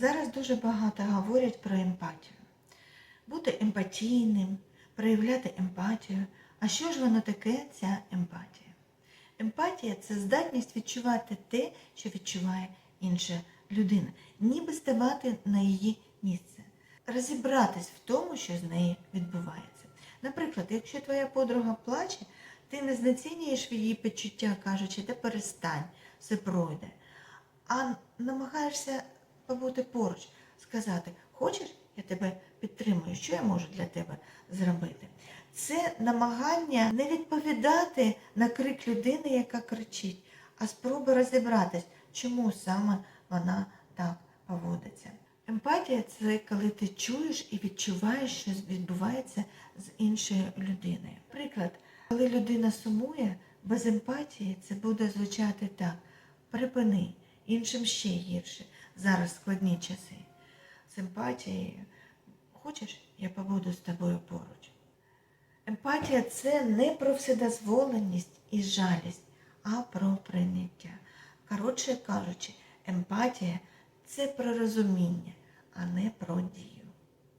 Зараз дуже багато говорять про емпатію. Бути емпатійним, проявляти емпатію. А що ж воно таке, ця емпатія? Емпатія це здатність відчувати те, що відчуває інша людина, ніби ставати на її місце, розібратись в тому, що з нею відбувається. Наприклад, якщо твоя подруга плаче, ти не знецінюєш її почуття, кажучи, та перестань, все пройде, а намагаєшся побути поруч, сказати, хочеш, я тебе підтримую, що я можу для тебе зробити. Це намагання не відповідати на крик людини, яка кричить, а спроба розібратись, чому саме вона так поводиться. Емпатія це коли ти чуєш і відчуваєш, що відбувається з іншою людиною. Приклад, коли людина сумує, без емпатії це буде звучати так: припини, іншим ще гірше. Зараз складні часи. З емпатією. Хочеш, я побуду з тобою поруч. Емпатія це не про вседозволеність і жалість, а про прийняття. Коротше кажучи, емпатія це про розуміння, а не про дію.